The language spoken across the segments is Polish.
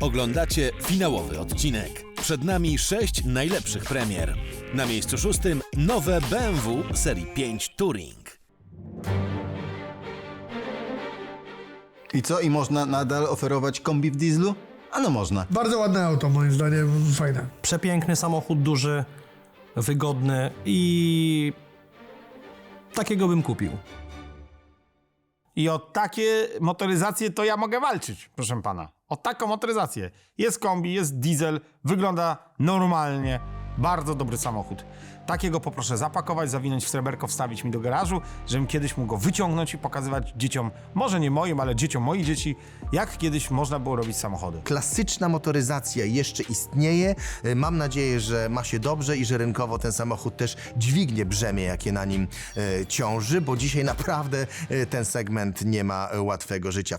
Oglądacie finałowy odcinek. Przed nami sześć najlepszych premier. Na miejscu szóstym nowe BMW serii 5 Touring. I co? I można nadal oferować kombi w dieslu? A no można. Bardzo ładne auto, moim zdaniem, fajne. Przepiękny samochód, duży, wygodny i takiego bym kupił. I o takie motoryzacje to ja mogę walczyć, proszę pana. O taką motoryzację. Jest kombi, jest diesel, wygląda normalnie. Bardzo dobry samochód. Takiego poproszę zapakować, zawinąć w sreberko, wstawić mi do garażu, żebym kiedyś mógł go wyciągnąć i pokazywać dzieciom, może nie moim, ale dzieciom moich dzieci, jak kiedyś można było robić samochody. Klasyczna motoryzacja jeszcze istnieje. Y, Mam nadzieję, że ma się dobrze i że rynkowo ten samochód też dźwignie brzemię, jakie na nim e, ciąży, bo dzisiaj naprawdę e, ten segment nie ma e, łatwego życia.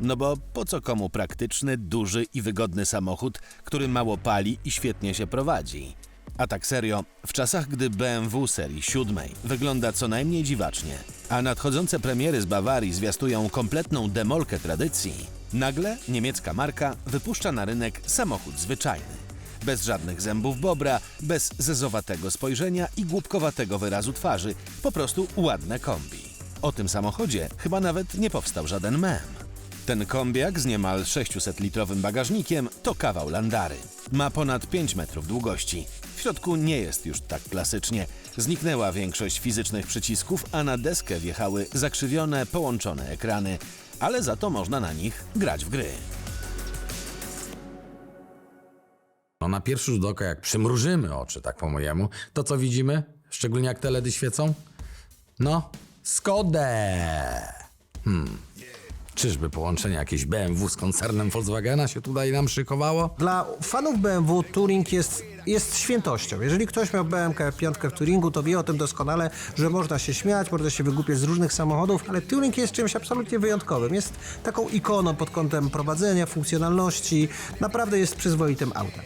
No bo po co komu praktyczny, duży i wygodny samochód, który mało pali i świetnie się prowadzi? A tak serio, w czasach gdy BMW serii 7 wygląda co najmniej dziwacznie, a nadchodzące premiery z Bawarii zwiastują kompletną demolkę tradycji, nagle niemiecka marka wypuszcza na rynek samochód zwyczajny. Bez żadnych zębów bobra, bez zezowatego spojrzenia i głupkowatego wyrazu twarzy, po prostu ładne kombi. O tym samochodzie chyba nawet nie powstał żaden mem. Ten kombiak z niemal 600-litrowym bagażnikiem to kawał landary. Ma ponad 5 metrów długości. W środku nie jest już tak klasycznie. Zniknęła większość fizycznych przycisków, a na deskę wjechały zakrzywione, połączone ekrany, ale za to można na nich grać w gry. No na pierwszy rzut oka, jak przymrużymy oczy, tak po mojemu, to co widzimy? Szczególnie jak te LEDy świecą? No, Skodę! Hmm. Czyżby połączenie jakieś BMW z koncernem Volkswagena się tutaj nam szykowało? Dla fanów BMW Touring jest, jest świętością. Jeżeli ktoś miał BMK 5 w Touringu, to wie o tym doskonale, że można się śmiać, można się wygłupiać z różnych samochodów, ale Touring jest czymś absolutnie wyjątkowym. Jest taką ikoną pod kątem prowadzenia, funkcjonalności. Naprawdę jest przyzwoitym autem.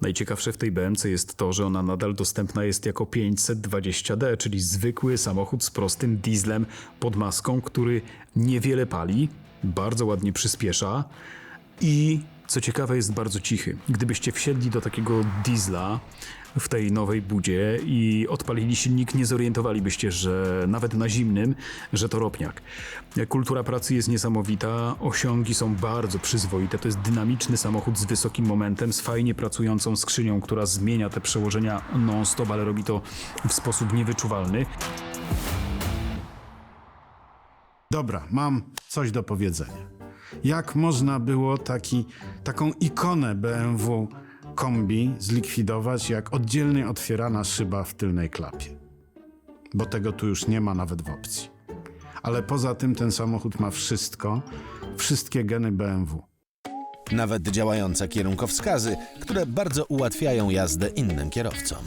Najciekawsze w tej BMC jest to, że ona nadal dostępna jest jako 520D, czyli zwykły samochód z prostym dieslem pod maską, który niewiele pali, bardzo ładnie przyspiesza i co ciekawe jest bardzo cichy. Gdybyście wsiedli do takiego diesla w tej nowej budzie i odpalili silnik, nie zorientowalibyście, że nawet na zimnym, że to ropniak. Kultura pracy jest niesamowita, osiągi są bardzo przyzwoite. To jest dynamiczny samochód z wysokim momentem, z fajnie pracującą skrzynią, która zmienia te przełożenia non-stop, ale robi to w sposób niewyczuwalny. Dobra, mam coś do powiedzenia. Jak można było taki, taką ikonę BMW kombi zlikwidować, jak oddzielnie otwierana szyba w tylnej klapie? Bo tego tu już nie ma nawet w opcji. Ale poza tym ten samochód ma wszystko, wszystkie geny BMW. Nawet działające kierunkowskazy, które bardzo ułatwiają jazdę innym kierowcom.